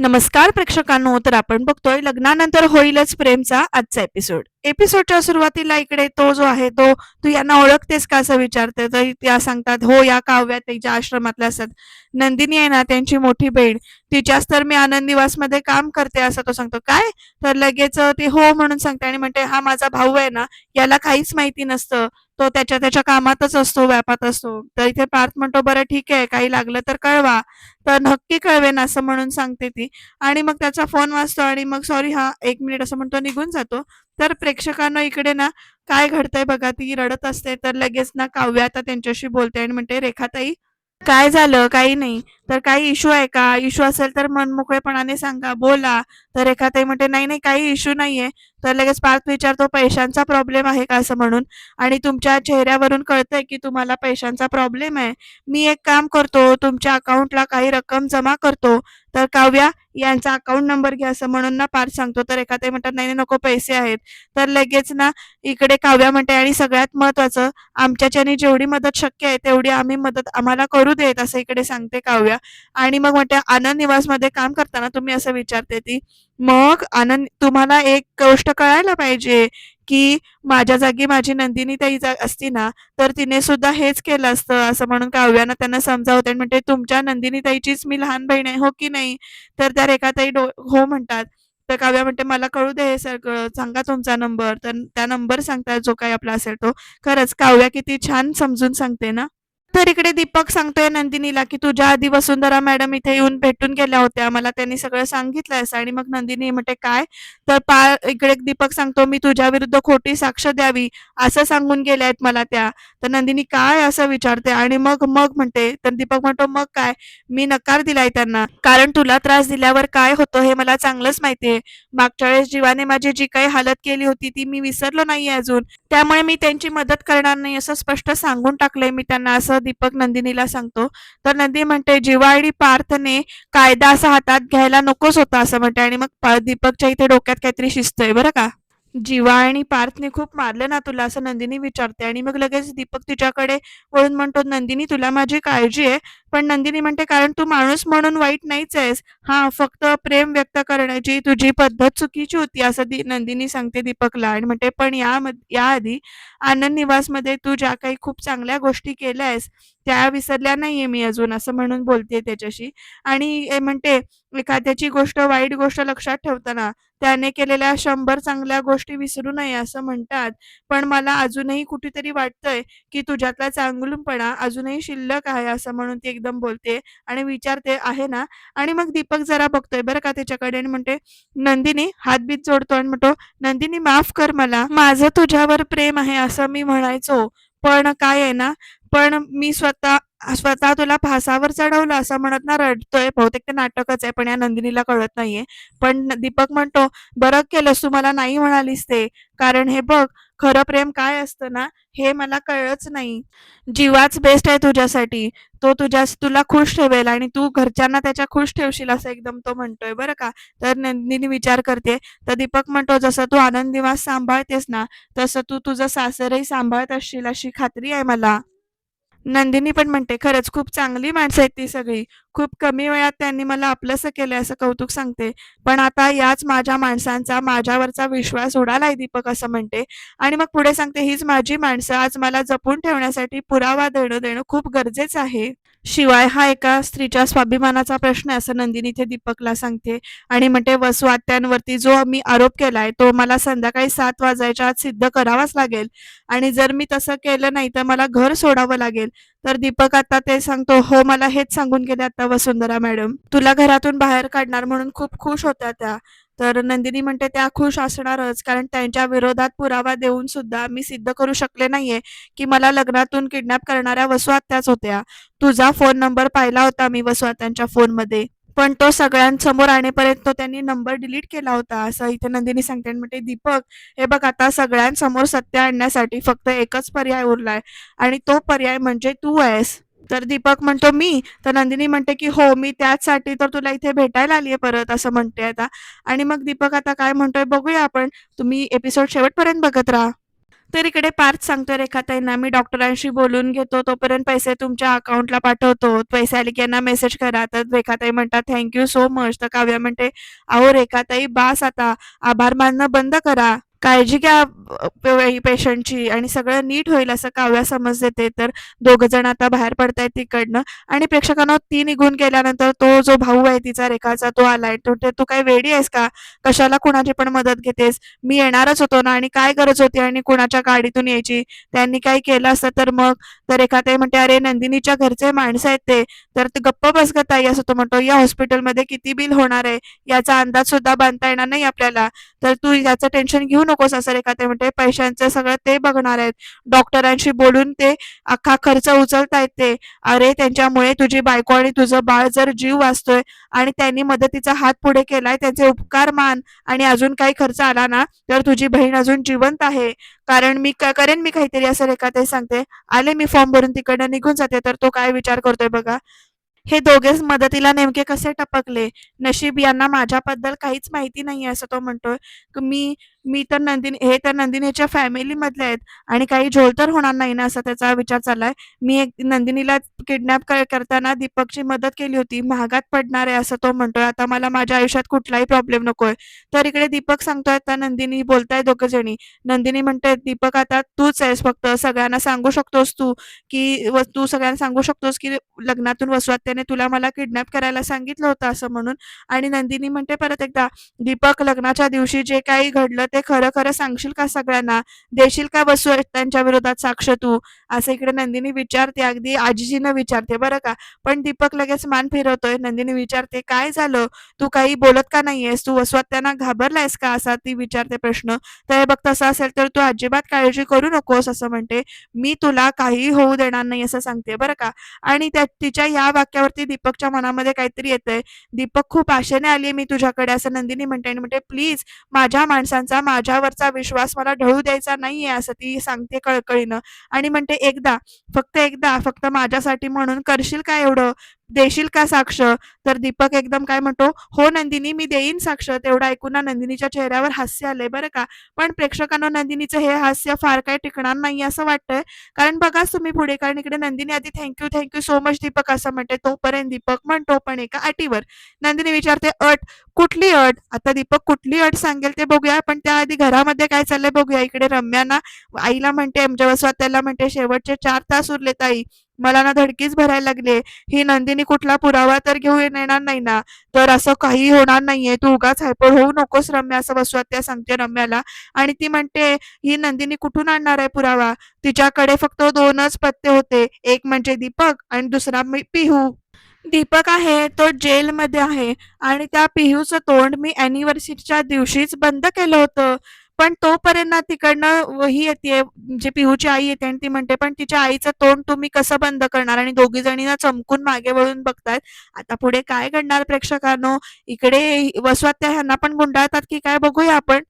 नमस्कार प्रेक्षकांनो तर आपण बघतोय लग्नानंतर होईलच प्रेमचा आजचा एपिसोड एपिसोडच्या सुरुवातीला इकडे तो जो आहे तो तू यांना ओळखतेस का असं विचारते तर त्या सांगतात हो या काव्यात त्याच्या आश्रमातल्या असतात नंदिनी आहे ना त्यांची मोठी बहीण. तिच्याच तर मी आनंदीवासमध्ये काम करते असं तो सांगतो. काय? तर लगेच ती हो म्हणून सांगते आणि म्हणते हा माझा भाऊ आहे ना याला काहीच माहिती नसतं. तो त्याच्या त्याच्या कामातच असतो व्यापात असतो. तर इथे पार्थ म्हणतो बरं ठीक आहे काही लागलं तर कळवा. तर नक्की कळवेन असं म्हणून सांगते ती. आणि मग त्याचा फोन वाचतो आणि मग सॉरी हा एक मिनिट असं म्हणतो निघून जातो. तर प्रेक्षकांना इकडे ना काय घडतंय बघा ती रडत असते. तर लगेच ना काव्या आता त्यांच्याशी बोलते आणि म्हणते रेखाताई काय झालं? काही नाही. तर काही इश्यू आहे का? इश्यू असेल तर मनमोकळेपणाने सांगा बोला. तर एखादं म्हणते नाही नाही काही इश्यू नाहीये. तर लगेच पार्थ विचारतो पैशांचा प्रॉब्लेम आहे का? असं म्हणून. आणि तुमच्या चेहऱ्यावरून कळतंय की तुम्हाला पैशांचा प्रॉब्लेम आहे. मी एक काम करतो तुमच्या अकाउंटला काही रक्कम जमा करतो. तर काव्या यांचा अकाउंट नंबर घ्या असं म्हणून ना पार्थ सांगतो. तर एखादे म्हणतात नाही नको पैसे आहेत. तर लगेच ना इकडे काव्या म्हणते आणि सगळ्यात महत्वाचं आमच्याच्याने जेवढी मदत शक्य आहे तेवढी आम्ही मदत आम्हाला करू देत असं इकडे सांगते काव्या. आणि मग म्हणते आनंद निवासमध्ये काम करताना तुम्ही असं विचारते ती मग आनंद तुम्हाला एक गोष्ट कळायला पाहिजे की माझ्या जागी माझी नंदिनी ताई जा असती ना तर तिने सुद्धा हेच केलं असतं. असं म्हणून काव्यानं त्यांना समजावते आणि म्हणते तुमच्या नंदिनी ताईचीच मी लहान बहीण आहे हो की नाही? तर त्या रेखाताई डो हो म्हणतात. तर काव्या म्हणते मला कळू दे हे सगळं सांगा तुमचा नंबर. तर त्या नंबर सांगतात जो काही आपला असेल तो. खरंच काव्या किती छान समजून सांगते ना. तर इकडे दीपक सांगतोय नंदिनीला की तुझ्या आधी वसुंधरा मॅडम इथे येऊन भेटून गेल्या होत्या. मला त्यांनी सगळं सांगितलंयस आणि मग नंदिनी म्हणते काय? तर पा इकडे दीपक सांगतो मी तुझ्या विरुद्ध खोटी साक्ष द्यावी असं सांगून गेल्या आहेत मला त्या. तर नंदिनी काय असं विचारते? आणि मग मग म्हणते तर दीपक म्हणतो मग काय? मी नकार दिलाय त्यांना. कारण तुला त्रास दिल्यावर काय होतं हे मला चांगलंच माहितीये मागच्या वेळेस जीवाने माझी जी काही हालत केली होती ती मी विसरलो नाहीये अजून. त्यामुळे मी त्यांची मदत करणार नाही असं स्पष्ट सांगून टाकलंय मी त्यांना असं दीपक नंदिनीला सांगतो. तर नंदिनी म्हणते जिवाळी पार्थने कायदा असा हातात घ्यायला नकोच होता असं म्हणते. आणि मग दीपकच्या इथे डोक्यात काहीतरी शिस्त आहे बरं का? जीवा आणि पार्थने खूप मारलं ना तुला असं नंदिनी विचारते. आणि मग लगेच दीपक तिच्याकडे वळून म्हणतो नंदिनी तुला माझी काळजी आहे पण नंदिनी म्हणते कारण तू माणूस म्हणून वाईट नाहीच आहेस. हा फक्त प्रेम व्यक्त करण्याची तुझी पद्धत चुकीची होती असं नंदिनी सांगते दीपकला. आणि म्हणते पण या याआधी आनंद निवासमध्ये तू ज्या काही खूप चांगल्या गोष्टी केल्या आहेस त्या विसरल्या नाहीये मी अजून असं म्हणून बोलते त्याच्याशी. आणि म्हणते एखाद्याची गोष्ट वाईट गोष्ट लक्षात ठेवताना त्याने केलेल्या शंभर चांगल्या गोष्टी विसरू नये असं म्हणतात. पण मला अजूनही कुठेतरी वाटतंय की तुझ्यातला चांगुलपणा अजूनही शिल्लक आहे असं म्हणून ती एकदम बोलते आणि विचारते आहे ना? आणि मग दीपक जरा बघतोय बरं का त्याच्याकडे आणि म्हणते नंदिनी हातबीत जोडतो. आणि म्हणतो नंदिनी माफ कर मला. माझं तुझ्यावर प्रेम आहे असं मी म्हणायचो. पण काय आहे ना पण मी स्वतः स्वतः तुला फासावर चढवलं असं म्हणत ना रडतोय. बहुतेक ते नाटकच आहे पण या नंदिनीला कळत नाहीये. पण दीपक म्हणतो बरं केलंस तू मला नाही म्हणालीस ते. कारण हे बघ खरं प्रेम काय असतं ना हे मला कळलंच नाही. जीवाच बेस्ट आहे तुझ्यासाठी. तो तुझ्या तुला खुश ठेवेल आणि तू घरच्यांना त्याच्या खुश ठेवशील असं एकदम तो म्हणतोय. बरं का? तर नंदिनी विचार करते तर दीपक म्हणतो जसं तू आनंद निवास सांभाळतेस ना तसं तू तुझं सासरही सांभाळत असशील अशी खात्री आहे मला. नंदिनी पण म्हणते खरंच खूप चांगली माणसं आहेत ती सगळी. खूप कमी वेळात त्यांनी मला आपलंसं केलंय असं कौतुक सांगते. पण आता याच माझ्या माणसांचा माझ्यावरचा विश्वास उडालाय दीपक असं म्हणते. आणि मग पुढे सांगते हीच माझी माणसं. आज मला जपून ठेवण्यासाठी पुरावा देणं देणं खूप गरजेचं आहे. शिवाय हा एका स्त्रीच्या स्वाभिमानाचा प्रश्न आहे असं नंदिनी इथे दीपकला सांगते. आणि म्हणते वसुआत्यांवरती जो मी आरोप केलाय तो मला संध्याकाळी सात वाजायच्या आत सिद्ध करावाच लागेल. आणि जर मी तसं केलं नाही तर मला घर सोडावं लागेल. तर दीपक आता ते सांगतो हो मला हेच सांगून गेले आता वसुंधरा मॅडम. तुला घरातून बाहेर काढणार म्हणून खूप खुश होत्या त्या. तर नंदिनी म्हणते त्या खुश असणारच कारण त्यांच्या विरोधात पुरावा देऊन सुद्धा मी सिद्ध करू शकले नाहीये की मला लग्नातून किडनॅप करणाऱ्या वसुआत्याच होत्या. तुझा फोन नंबर पाहिला होता मी वसुआत्यांच्या फोनमध्ये. पण तो सगळ्यांसमोर आणेपर्यंत तो त्यांनी नंबर डिलीट केला होता. असं इथे नंदिनी सांगते आणि म्हणते दीपक हे बघ आता सगळ्यांसमोर सत्य आणण्यासाठी फक्त एकच पर्याय उरलाय आणि तो पर्याय म्हणजे तू आहेस. तर दीपक म्हणतो मी? तर नंदिनी म्हणते की हो मी त्याचसाठी तर तुला इथे भेटायला आलीये परत असं म्हणते आता. आणि मग दीपक आता काय म्हणतोय बघूया आपण. तुम्ही एपिसोड शेवटपर्यंत बघत राहा. तर इकडे पार्थ सांगतो रेखाताईंना मी डॉक्टरांशी बोलून घेतो तोपर्यंत पैसे तुमच्या अकाउंटला पाठवतो. पैसे आले की यांना मेसेज करा. तर रेखाताई म्हणतात थँक्यू सो मच तर काव्या म्हणते अहो रेखाताई बास आता. आभार मानणं बंद करा. काळजी घ्या पेशंटची आणि सगळं नीट होईल असं काव्या समज देते तर दोघ जण आता बाहेर पडतायत तिकडनं. आणि प्रेक्षकांना ती निघून गेल्यानंतर तो जो भाऊ आहे तिचा रेखाचा तो आलाय. तो ते तू काय वेडी आहेस का? कशाला कुणाची पण मदत घेतेस? मी येणारच होतो ना आणि काय गरज होती आणि कुणाच्या गाडीतून यायची? त्यांनी काही केलं असतं तर मग? तर एखादे म्हणते अरे नंदिनीच्या घरचे माणसं आहेत ते. तर ते गप्प बसगत ग ताई असं तो म्हणतो. या हॉस्पिटलमध्ये किती बिल होणार आहे? याचा अंदाज सुद्धा बांधता येणार नाही आपल्याला. तर तू याचं टेन्शन घेऊन नकोस असं रेखाते म्हणते. पैशांचं सगळं ते बघणार आहेत. डॉक्टरांशी बोलून ते अख्खा खर्च उचलतायत ते. अरे त्यांच्यामुळे तुझी बायको आणि तुझं बाळ जर जीव वाचतोय आणि त्यांनी मदतीचा हात पुढे केलाय त्यांचे उपकार मान आणि अजून काही खर्च आला ना तर तुझी बहीण अजून जिवंत आहे. कारण मी काय करेन मी काहीतरी असं रेखाताई सांगते. आले मी फॉर्म भरून तिकडनं निघून जाते. तर तो काय विचार करतोय बघा. हे दोघेच मदतीला नेमके कसे टपकले? नशीब यांना माझ्याबद्दल काहीच माहिती नाही असं तो म्हणतोय. मी मी तर नंदिनी हे तर नंदिनीच्या फॅमिली मधले आहेत. आणि काही झोल तर होणार नाही ना असा त्याचा विचार चाललाय. मी एक नंदिनीला किडनॅप करताना दीपकची मदत केली होती. महागात पडणार आहे असं तो म्हणतोय. आता मला माझ्या आयुष्यात कुठलाही प्रॉब्लेम नकोय. तर इकडे दीपक सांगतोय आता नंदिनी बोलताय दोघं जणी. नंदिनी म्हणते दीपक आता तूच आहेस फक्त. सगळ्यांना सांगू शकतोस तू की तू सगळ्यांना सांगू शकतोस की लग्नातून वसवात्याने तुला मला किडनॅप करायला सांगितलं होतं असं म्हणून. आणि नंदिनी म्हणते परत एकदा दीपक लग्नाच्या दिवशी जे काही घडलं ते खरं खरं सांगशील का सगळ्यांना? देशील का बसू त्यांच्या विरोधात साक्ष तू? असं इकडे नंदिनी विचारते अगदी आजीजीनं विचारते बरं का. पण दीपक लगेच मान फिरवतोय नंदिनी विचारते काय झालं? तू काही बोलत का नाहीयेस? तू वसवात्यांना घाबरलायस का? असा ती विचारते प्रश्न. तर हे बघ तसं असेल तर तू अजिबात काळजी करू नकोस असं म्हणते. मी तुला काही होऊ देणार नाही असं सांगते बरं का. आणि त्या तिच्या या वाक्यावरती दीपकच्या मनामध्ये काहीतरी येतंय. दीपक खूप आशेने आली मी तुझ्याकडे असं नंदिनी म्हणते आणि म्हणते प्लीज माझ्या माणसांचा माझ्यावरचा विश्वास मला ढळू द्यायचा नाहीये असं ती सांगते कळकळीनं. आणि म्हणते एकदा फक्त एकदा फक्त माझ्यासाठी म्हणून करशील का एवढं? देशील का साक्ष? तर दीपक एकदम काय म्हणतो हो नंदिनी मी देईन साक्ष. तेवढं ऐकून ना नंदिनीच्या चेहऱ्यावर हास्य आलंय बरं का. पण प्रेक्षकांना नंदिनीचं हे हास्य फार काय टिकणार नाही असं वाटतंय. कारण बघाच तुम्ही पुढे कारण इकडे नंदिनी आधी thank you thank you so much Deepak असं म्हणते तोपर्यंत दीपक म्हणतो पण एका अटीवर. नंदिनी विचारते अट कुठली अट? आता दीपक कुठली अट सांगेल ते बघूया पण त्याआधी घरामध्ये काय चाललंय बघूया. इकडे रम्याना आईला म्हणते जेव्हा त्याला म्हणते शेवटचे चार तास उरले ताई मला ना धडकीच भरायला लागले ही नंदिनी कुठला पुरावा तर घेऊन येणार नाही ना? तर असं काही होणार नाहीये. तू उगाच हायपर होऊ नकोस रम्या असं वसवात्या सांगते रम्याला. आणि ती म्हणते ही नंदिनी कुठून आणणार आहे पुरावा? तिच्याकडे फक्त दोनच पत्ते होते. एक म्हणजे दीपक आणि दुसरा पिहू. दीपक आहे तो जेलमध्ये आहे. आणि त्या पिहूचं तोंड मी अॅनिव्हर्सरीच्या दिवशीच बंद केलं होतं. पण तोपर्यंत तिकडनं ही येते म्हणजे पिहूची आई येते आणि ती म्हणते पण तिच्या आईचं तोंड तुम्ही कसं बंद करणार? आणि दोघी जणींना चमकून मागे वळून बघतायत आता पुढे काय घडणार प्रेक्षकांनो? इकडे वसवात्या ह्यांना पण गुंडाळतात की काय? बघूया आपण.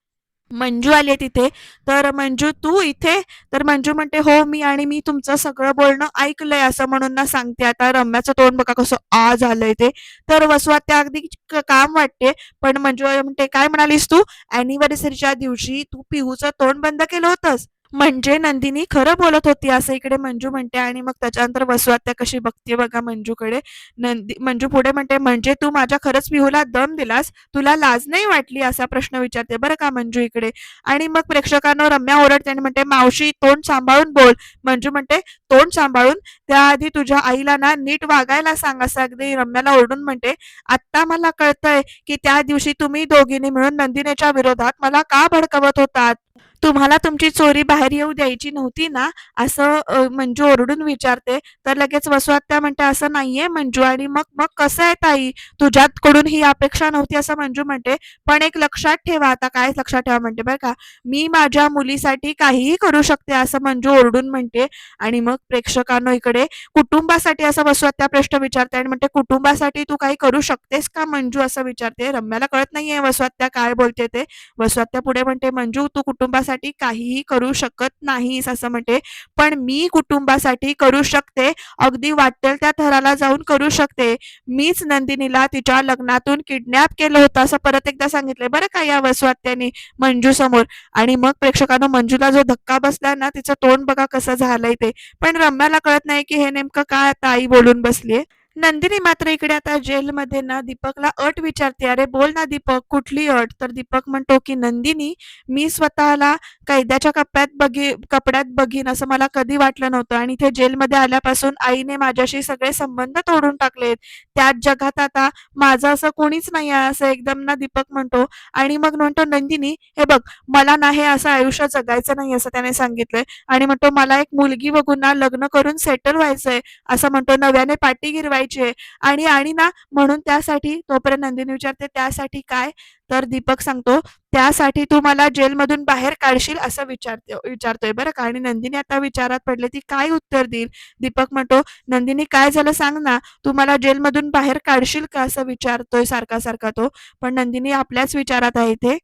मंजू आली तिथे. तर मंजू तू इथे? तर मंजू म्हणते हो मी आणि मी तुमचं सगळं बोलणं ऐकलंय असं म्हणून ना सांगते. आता रम्याचं तोंड बघा कसं आ झालंय ते. तर वसवात त्या अगदी काम वाटते. पण मंजू म्हणते काय म्हणालीस तू? अॅनिव्हर्सरीच्या दिवशी तू पिहूचं तोंड बंद केलं होतंस. म्हणजे नंदिनी खरं बोलत होती असं इकडे मंजू म्हणते आणि मग त्याच्यानंतर वसवात्या कशी बघते बघा मंजूकडे. नंदी मंजू पुढे म्हणते म्हणजे तू माझ्या खरंच पिहूला दम दिलास? तुला लाज नाही वाटली? असा प्रश्न विचारते. बरं का मंजू इकडे? आणि मग प्रेक्षकांना रम्या ओरडते आणि म्हणते मावशी तोंड सांभाळून बोल. मंजू म्हणते तोंड सांभाळून? त्याआधी तुझ्या आईला ना नीट वागायला सांग असं अगदी रम्याला ओरडून म्हणते. आत्ता मला कळतंय की त्या दिवशी तुम्ही दोघींनी मिळून नंदिनीच्या विरोधात मला का भडकवत होतात? तुम्हाला तुमची चोरी बाहेर येऊ द्यायची नव्हती ना? असं मंजू ओरडून विचारते. तर लगेच वसुआत्या म्हणते असं नाहीये मंजू आणि मग मग कसं आहे ताई? तुझ्याकडून ही अपेक्षा नव्हती असं मंजू म्हणते. पण एक लक्षात ठेवा आता काय लक्षात ठेवा? म्हणते बरं का. मी माझ्या मुलीसाठी काहीही करू शकते असं मंजू ओरडून म्हणते. आणि मग प्रेक्षकांनो इकडे कुटुंबासाठी असं वसुआत्या प्रश्न विचारते आणि म्हणते कुटुंबासाठी तू काही करू शकतेस का? मंजू असं विचारते. रम्याला कळत नाहीये वसुआत्या काय बोलते ते. वसुआत्या पुढे म्हणते मंजू तू कुटुंब कुटुंबासाठी काहीही करू शकत नाहीस असं म्हणते. पण मी कुटुंबासाठी करू शकते. अगदी वाटेल त्या थराला जाऊन करू शकते. मीच नंदिनीला तिच्या लग्नातून किडनॅप केलं होतं असं परत एकदा सांगितलंय. बरं का या वसवात्याने मंजू समोर. आणि मग प्रेक्षकांना मंजूला जो धक्का बसला ना तिचं तोंड बघा कसं झालंय ते. पण रम्याला कळत नाही की हे नेमकं काय आता आई बोलून बसलीये. नंदिनी मात्र इकडे आता जेलमध्ये ना दीपकला अट विचारते अरे बोल ना दीपक कुठली अट? तर दीपक म्हणतो की नंदिनी मी स्वतःला कैद्याच्या कप्प्यात बघी कपड्यात बघीन असं मला कधी वाटलं नव्हतं आणि इथे जेलमध्ये आल्यापासून आईने माझ्याशी सगळे संबंध तोडून टाकलेत. त्याच जगात आता माझं असं कोणीच नाही आहे असं एकदम ना दीपक म्हणतो. आणि मग म्हणतो नंदिनी हे बघ मला ना हे असं आयुष्य जगायचं नाही असं त्याने सांगितलंय. आणि म्हणतो मला एक मुलगी बघून ना लग्न करून सेटल व्हायचंय असं म्हणतो. नव्याने पाठी गिरवायची आहे आणि आणि ना म्हणून त्यासाठी तोपर्यंत नंदिनी विचारते त्यासाठी काय? तर दीपक सांगतो त्यासाठी तू मला जेलमधून बाहेर काढशील असं विचारते विचारतोय बरं का. आणि नंदिनी आता विचारात पडले ती काय उत्तर देईल? दीपक म्हणतो नंदिनी काय झालं सांग ना तू मला जेलमधून बाहेर काढशील का असं विचारतोय सारखा सारखा तो. पण नंदिनी आपल्याच विचारात आहे इथे.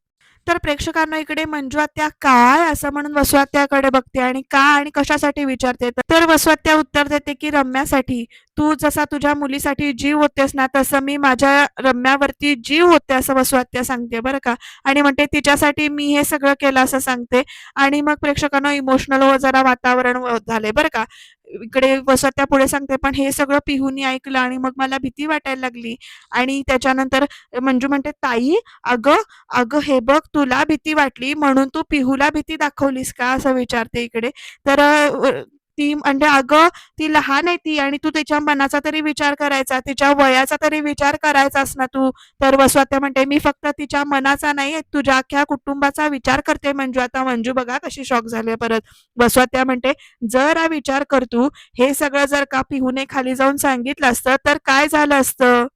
तर प्रेक्षकांना इकडे मंजू आत्या काय असं म्हणून वसुआत्याकडे बघते आणि का आणि कशासाठी विचारते? तर वसुआत्या उत्तर देते की रम्यासाठी. तू जसा तुझ्या मुलीसाठी जीव होतेस ना तसं मी माझ्या रम्यावरती जीव होते असं वसुआत्या सांगते बरं का. आणि म्हणते तिच्यासाठी मी हे सगळं केलं असं सांगते. आणि मग प्रेक्षकांना इमोशनल जरा वातावरण झाले बरं का. इकडे वसत्या पुढे सांगते पण हे सगळं पिहूनी ऐकलं आणि मग मला भीती वाटायला लागली. आणि त्याच्यानंतर मंजू म्हणते ताई अगं अगं हे बघ तुला भीती वाटली म्हणून तू पिहूला भीती दाखवलीस का? असं विचारते इकडे. तर ती म्हणजे अगं ती लहान आहे ती आणि तू तिच्या मनाचा तरी विचार करायचा तिच्या वयाचा तरी विचार करायचास ना तू. तर वसवात्या म्हणते मी फक्त तिच्या मनाचा नाही तुझ्या अख्ख्या कुटुंबाचा विचार करते मंजू. आता मंजू बघा कशी शॉक झाली परत. वसवात्या म्हणते जर हा विचार करतू हे सगळं जर का पिहूने खाली जाऊन सांगितलं असतं तर काय झालं असतं?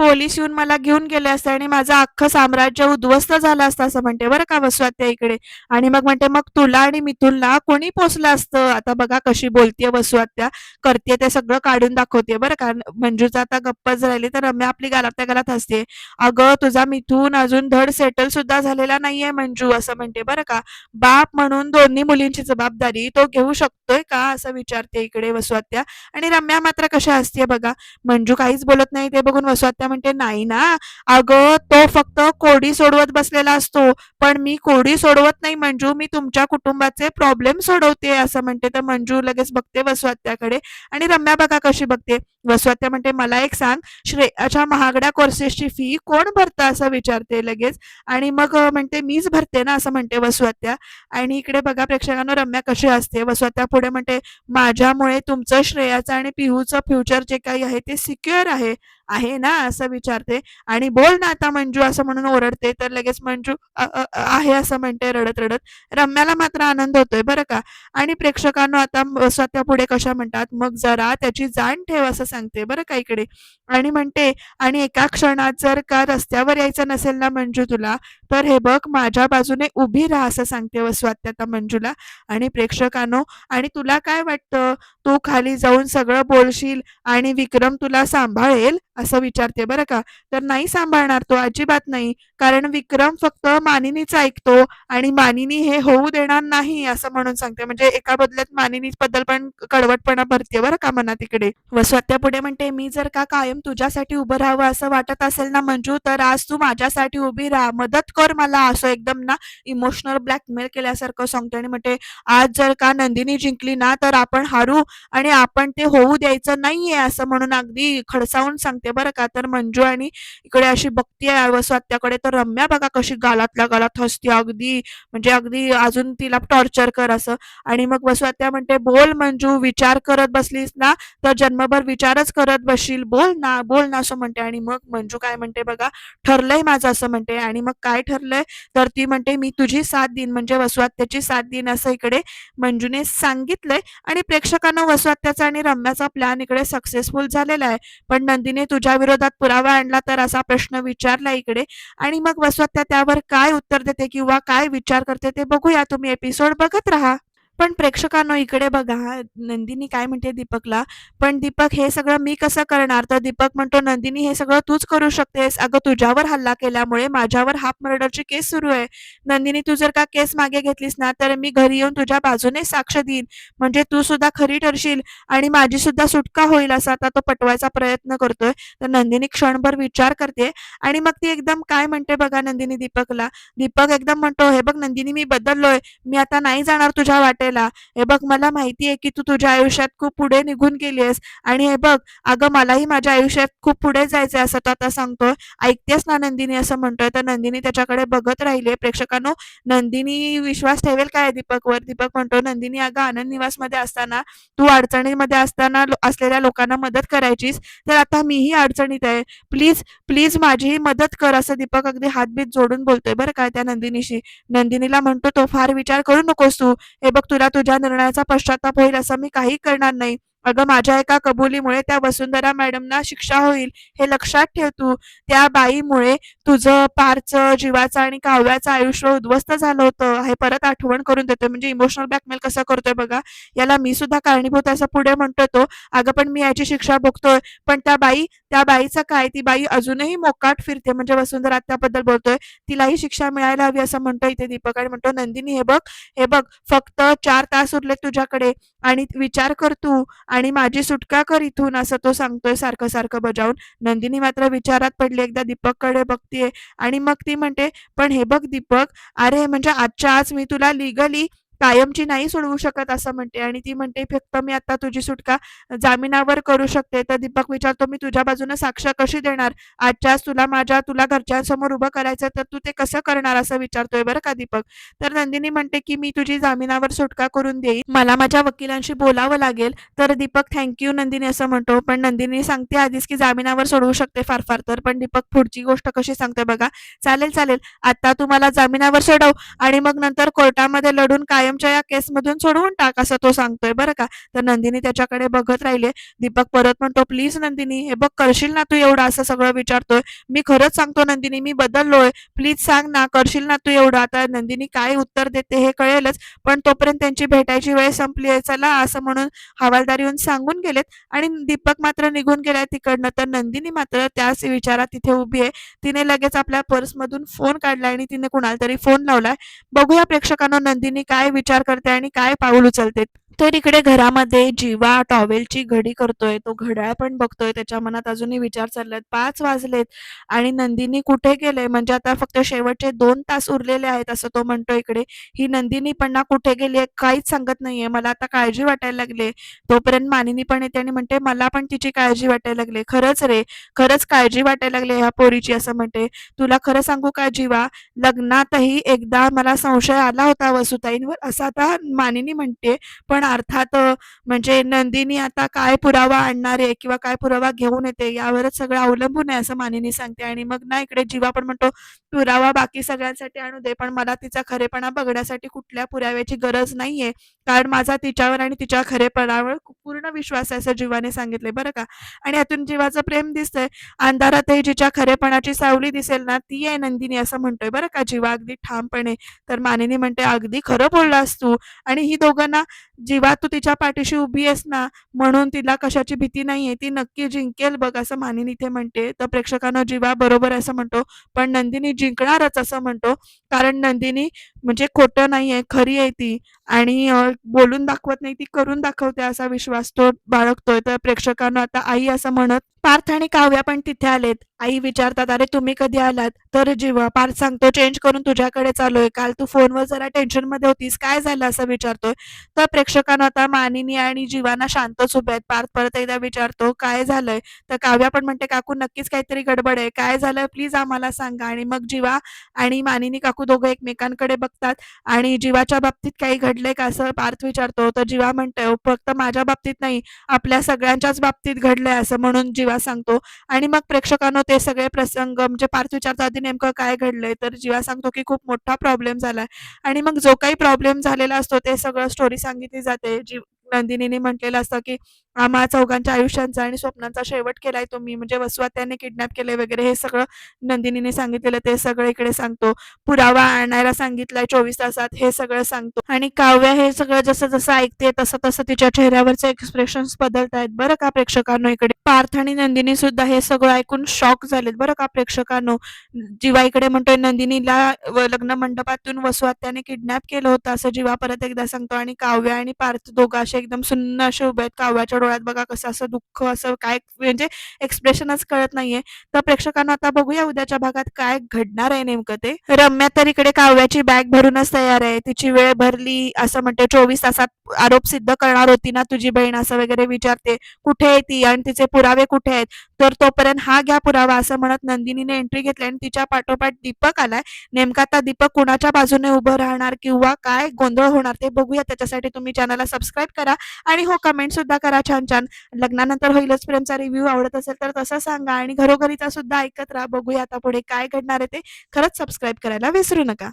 पोलीस येऊन मला घेऊन गेले असते आणि माझं अख्खं साम्राज्य उद्ध्वस्त झालं असतं असं म्हणते. बरं का वसुआत्या इकडे? आणि मग म्हणते मग तुला आणि मिथुनला कोणी पोचलं असतं? आता बघा कशी बोलतीये वसुआत्या. करते ते सगळं काढून दाखवते बरं का. मंजूचा आता गप्पच राहिली तर रम्या आपली गालात त्या गालात हसते. अगं तुझा मिथून अजून धड सेटल सुद्धा झालेला नाहीये मंजू असं म्हणते बरं का. बाप म्हणून दोन्ही मुलींची जबाबदारी तो घेऊ शकतोय का? असं विचारते इकडे वसुआत्या. आणि रम्या मात्र कशा असते बघा. मंजू काहीच बोलत नाही. ते बघून वसुआत्या म्हणते नाही ना अगं तो फक्त कोडी सोडवत बसलेला असतो पण मी कोडी सोडवत नाही मंजू. मी तुमच्या कुटुंबाचे प्रॉब्लेम सोडवते असं म्हणते. तर मंजू लगेच बघते वसवात्याकडे आणि रम्या बघा कशी बघते. वसवात्या म्हणते मला एक सांग श्रेयाच्या महागड्या कोर्सेसची फी कोण भरतं? असं विचारते लगेच. आणि मग म्हणते मीच भरते ना असं म्हणते वसवात्या आणि इकडे बघा प्रेक्षकांना रम्या कशी असते वसवात्या पुढे म्हणते माझ्यामुळे तुमचं श्रेयाचं आणि पिहूचं फ्युचर जे काही आहे ते सिक्युअर आहे. आहे ना असं विचारते आणि बोल ना आता मंजू असं म्हणून ओरडते तर लगेच मंजू आहे असं म्हणते रडत रडत. रम्याला मात्र आनंद होतोय बरं का. आणि प्रेक्षकांना आता स्वतः पुढे कशा म्हणतात मग जरा त्याची जाण ठेव असं सांगते बरं का इकडे. आणि म्हणते आणि एका क्षणात जर का रस्त्यावर यायचं नसेल ना मंजू तुला तर हे बघ माझ्या बाजूने उभी राहा असं सांगते वस्वात्या मंजूला. आणि प्रेक्षकांनो आणि तुला काय वाटतं? तू खाली जाऊन सगळं बोलशील आणि विक्रम तुला सांभाळेल? असं विचारते. बरं का? तर नाही सांभाळणार तो अजिबात नाही. कारण विक्रम फक्त मानिनीच ऐकतो आणि मानिनी हे होऊ देणार नाही असं म्हणून सांगते. म्हणजे एका बदल्यात मानिनी बद्दल पण कडवटपणा भरते बरं का मना तिकडे वस्वत्या पुढे म्हणते मी जर का कायम तुझ्यासाठी उभं राहावं असं वाटत असेल ना मंजू तर आज तू माझ्यासाठी उभी राहा. मदत कर मला असं एकदम ना इमोशनल ब्लॅकमेल केल्यासारखं सांगतो आणि म्हणते आज जर का नंदिनी जिंकली ना तर आपण हारू आणि आपण ते होऊ द्यायचं नाहीये असं म्हणून अगदी खडसावून सांगते बरं का. तर मंजू आणि इकडे अशी बघतीये वसवात्याकडे तर रम्या बघा कशी गालातल्या गालात हसते अगदी. म्हणजे अगदी अजून तिला टॉर्चर कर असं. आणि मग वसुआत्या म्हणते बोल मंजू विचार करत बसलीस ना तर जन्मभर विचारच करत बसशील बोल ना बोल ना असं म्हणते. आणि मग मंजू काय म्हणते बघा ठरलंय माझं असं म्हणते. आणि मग काय ठरलंय? तर ती म्हणते मी तुझी साथ देईन. म्हणजे वसुआत्याची साथ देईन असं इकडे मंजूने सांगितलंय. आणि प्रेक्षकांना वसुआत्याचा आणि रम्याचा प्लॅन इकडे सक्सेसफुल झालेला आहे. पण नंदिनी तुझ्या विरोधात पुरावा आणला तर असा प्रश्न विचारला इकडे. आणि मग वसवात्या त्यावर काय उत्तर देते किंवा काय विचार करते ते बघूया. तुम्ही एपिसोड बघत राहा. पण प्रेक्षकांनो इकडे बघा नंदिनी काय म्हणते दीपकला? पण दीपक हे सगळं मी कसं करणार? तर दीपक म्हणतो नंदिनी हे सगळं तूच करू शकतेस. अगं तुझ्यावर हल्ला केल्यामुळे माझ्यावर हाफ मर्डरची केस सुरू आहे. नंदिनी तू जर का केस मागे घेतलीस ना तर मी घरी येऊन तुझ्या बाजूने साक्ष देईन. म्हणजे तू सुद्धा खरी ठरशील आणि माझी सुद्धा सुटका होईल असा आता तो पटवायचा प्रयत्न करतोय. तर नंदिनी क्षणभर विचार करते आणि मग ती एकदम काय म्हणते बघा नंदिनी दीपकला? दीपक एकदम म्हणतो हे बघ नंदिनी मी बदललोय. मी आता नाही जाणार तुझ्या वाटेला हे बघ मला माहिती आहे की तू तुझ्या आयुष्यात खूप पुढे निघून गेलीस आणि हे बघ अगं मलाही माझ्या आयुष्यात खूप पुढे जायचंय असं तो आता सांगतोय. ऐकतेस ना नंदिनी असं म्हणतोय. तर नंदिनी त्याच्याकडे बघत राहिली प्रेक्षकांनो नंदिनी विश्वास ठेवेल काय? दीपकवर दीपक म्हणतो नंदिनी अगं आनंद निवासमध्ये असताना तू अडचणीमध्ये असताना असलेल्या लोकांना मदत करायचीस. तर आता मीही अडचणीत आहे. प्लीज प्लीज माझीही मदत कर असं दीपक अगदी हातबीत जोडून बोलतोय बरं काय त्या नंदिनीशी. नंदिनीला म्हणतो तो फार विचार करू नकोस तू. हे बघ तुला तुझ्या निर्णयाचा पश्चाताप होईल असं मी काही करणार नाही. अगं माझ्या एका कबुलीमुळे त्या वसुंधरा मॅडमना शिक्षा होईल हे लक्षात ठेव तू. त्या बाईमुळे तुझं पारचं जीवाचं आणि काव्याचं आयुष्य उद्ध्वस्त झालं होतं. हे परत आठवण करून देतोय. म्हणजे इमोशनल ब्लॅकमेल कसं करतोय बघा. याला मी सुद्धा कारणीभूत असं पुढे म्हणतो तो. अगं पण मी याची शिक्षा भोगतोय. पण त्या बाई त्या बाईचं काय? ती बाई अजूनही मोकाट फिरते. म्हणजे वसुंधरा त्याबद्दल बोलतोय. तिलाही शिक्षा मिळायला हवी असं म्हणतो इथे दीपक. आणि म्हणतो नंदिनी हे बघ. हे बघ. फक्त चार तास उरले तुझ्याकडे. आणि विचार कर तू. आणि माझी सुटका कर इथून असं तो सांगतोय सारखं सारखं बजावून. नंदिनी मात्र विचारात पडली एकदा दीपककडे बघतीये. आणि मग ती म्हणते पण हे बघ दीपक अरे म्हणजे आजच्या आज मी तुला लिगली कायमची नाही सोडवू शकत असं म्हणते. आणि ती म्हणते फक्त मी आता तुझी सुटका जामिनावर करू शकते. तर दीपक विचारतो मी तुझ्या बाजूने साक्ष कशी देणार? आजच्या आज तुला माझ्या तुला घरच्यांसमोर उभं करायचं तर तू ते कसं करणार? असं विचारतोय बरं का दीपक. तर नंदिनी म्हणते की मी तुझी जामिनावर सुटका करून देईन. मला माझ्या वकिलांशी बोलावं लागेल. तर दीपक थँक्यू नंदिनी असं म्हणतो. पण नंदिनी सांगते आधीच की जामिनावर सोडवू शकते फार फार. तर पण दीपक पुढची गोष्ट कशी सांगते बघा. चालेल चालेल. आता तू मला जामिनावर सोडव आणि मग नंतर कोर्टामध्ये लढून कायमच्या या केसमधून सोडवून टाक असं तो सांगतोय बरं का. तर नंदिनी त्याच्याकडे बघत राहिले दीपक परत म्हणतो प्लीज नंदिनी हे बघ करशील ना तू एवढं? असं सगळं विचारतोय. मी खरंच सांगतो नंदिनी मी बदललोय. प्लीज सांग ना करशील ना तू एवढं? आता नंदिनी काय उत्तर देते हे कळेलच पण तोपर्यंत त्यांची भेटायची वेळ संपली आहे. चला असं म्हणून हवालदार येऊन सांगून गेलेत आणि दीपक मात्र निघून गेलाय तिकडनं. तर नंदिनी मात्र त्याच विचारात तिथे उभी आहे. तिने लगेच आपल्या पर्समधून फोन काढलाय आणि तिने कुणाला तरी फोन लावलाय. बघूया प्रेक्षकांना नंदिनी काय विचार करते आणि काय पाऊल उचलते. तर इकडे घरामध्ये जीवा टॉवेलची घडी करतोय तो घड्याळ पण बघतोय त्याच्या मनात अजूनही विचार चाललेत. पाच वाजलेत आणि नंदिनी कुठे गेले? म्हणजे आता फक्त शेवटचे दोन तास उरलेले आहेत असं तो म्हणतो इकडे. ही नंदिनी पण ना कुठे गेली आहे काहीच सांगत नाहीये. मला आता काळजी वाटायला लागले तोपर्यंत मानिनी पण येते आणि म्हणते मला पण तिची काळजी वाटायला लागले खरंच रे खरंच काळजी वाटायला लागले ह्या पोरीची असं म्हणते. तुला खरं सांगू का जीवा? लग्नातही एकदा मला संशय आला होता वसुताईंवर असं आता मानिनी म्हणते. पण अर्थात म्हणजे नंदिनी आता काय पुरावा आणणार आहे किंवा काय पुरावा घेऊन येते यावरच सगळं अवलंबून आहे असं मानिनी सांगते. आणि मग ना इकडे जीवा पण म्हणतो पुरावा बाकी सगळ्यांसाठी आणू दे पण मला तिचा खरेपणा बघण्यासाठी कुठल्या पुराव्याची गरज नाहीये. कारण माझा तिच्यावर आणि तिच्या खरेपणावर पूर्ण विश्वास आहे असं जीवाने सांगितले बरं का? आणि यातून जीवाचं प्रेम दिसतंय. अंधारातही जिच्या खरेपणाची सावली दिसेल ना ती आहे नंदिनी असं म्हणतोय. बरं का? जीवा अगदी ठामपणे. तर मानिनी म्हणते अगदी खरं बोललास तू. आणि ही दोघांना जीवा तू तिच्या पाठीशी उभी आहेस ना म्हणून तिला कशाची भीती नाहीये ती नक्की जिंकेल बघ असं मानिनी इथे म्हणते. तर प्रेक्षकांना जीवा बरोबर असं म्हणतो पण नंदिनी जिंकणारच असं म्हणतो कारण नंदिनी म्हणजे खोटं नाहीये खरी आहे ती. आणि बोलून दाखवत नाही ती करून दाखवते असा विश्वास तो बाळगतोय. तर प्रेक्षकांना आता आई असं म्हणत पार्थ आणि काव्या पण तिथे आलेत. आई विचारतात अरे तुम्ही कधी आलात? तर जीवा पार्थ सांगतो चेंज करून तुझ्याकडे चालूय काल तू फोनवर जरा टेन्शनमध्ये होतीस. काय झालं? असं विचारतोय. तर प्रेक्षकांना आता मानिनी आणि जीवाना शांतच उभे आहेत. पार्थ परत एकदा विचारतो काय झालंय? तर काव्या पण म्हणते काकू नक्कीच काहीतरी गडबड आहे. काय झालंय प्लीज आम्हाला सांगा. आणि मग जीवा आणि मानिनी काकू दोघं एकमेकांकडे बघतात. आणि जीवाच्या बाबतीत काही घडलंय का असं पार्थ विचारतो. तर जीवा म्हणतोय फक्त माझ्या बाबतीत नाही आपल्या सगळ्यांच्याच बाबतीत घडलंय असं. म्हणून जीवा सांगतो. आणि मग प्रेक्षकांना ते सगळे प्रसंग म्हणजे पार्थ विचारतो आधी नेमकं काय घडलंय तर जीवा सांगतो की खूप मोठा प्रॉब्लेम झालाय. आणि मग जो काही प्रॉब्लेम झालेला असतो ते सगळं स्टोरी सांगितली जाते. जी नंदिनीने म्हटलेलं असतं की आम्हा चौघांच्या आयुष्यांचा आणि स्वप्नांचा शेवट केलाय तुम्ही. म्हणजे वसुआत्याने किडनॅप केले वगैरे हे सगळं नंदिनीने सांगितलेलं ते सगळं इकडे सांगतो. पुरावा आणायला सांगितलाय चोवीस तासात हे सगळं सांगतो. आणि काव्य हे सगळं जसं जसं ऐकते तसं तसं तिच्या चेहऱ्यावरचे एक्सप्रेशन बदलत आहेत बरं का प्रेक्षकांनो इकडे? पार्थ आणि नंदिनी सुद्धा हे सगळं ऐकून शॉक झालेत. बरं का प्रेक्षकांनो? जीवा इकडे म्हणतोय नंदिनीला लग्न मंडपातून वसुआत्याने किडनॅप केलं होतं असं जीवा परत एकदा सांगतो. आणि काव्य आणि पार्थ दोघं असे एकदम सुन्न असे उभे आहेत. काव्याच्या डोळ्यात बघा कसं असं दुःख असं काय म्हणजे एक्सप्रेशनच कळत नाहीये. तर प्रेक्षकांना आता बघूया उद्याच्या भागात काय घडणार आहे नेमकं ते. रम्या तर इकडे काव्याची बॅग भरूनच तयार आहे. तिची वेळ भरली असं म्हणते चोवीस तासात आरोप सिद्ध करणार होती ना तुझी बहीण असं वगैरे विचारते. कुठे आहे ती आणि तिचे पुरावे कुठे आहेत? तर तोपर्यंत हा घ्या पुरावा असं म्हणत नंदिनीने एंट्री घेतली आणि तिच्या पाठोपाठ दीपक आलाय. नेमका आता दीपक कुणाच्या बाजूने उभं राहणार किंवा काय गोंधळ होणार ते बघूया. त्याच्यासाठी तुम्ही चॅनलला सबस्क्राईब करा आणि हो कमेंट सुद्धा करा. छान छान. लग्नानंतर होईलच प्रेमचा रिव्ह्यू आवडत असेल तर तसं सांगा आणि घरोघरीचा सुद्धा ऐकत राहा. बघूया आता पुढे काय घडणार आहे ते. खरंच सबस्क्राईब करायला विसरू नका.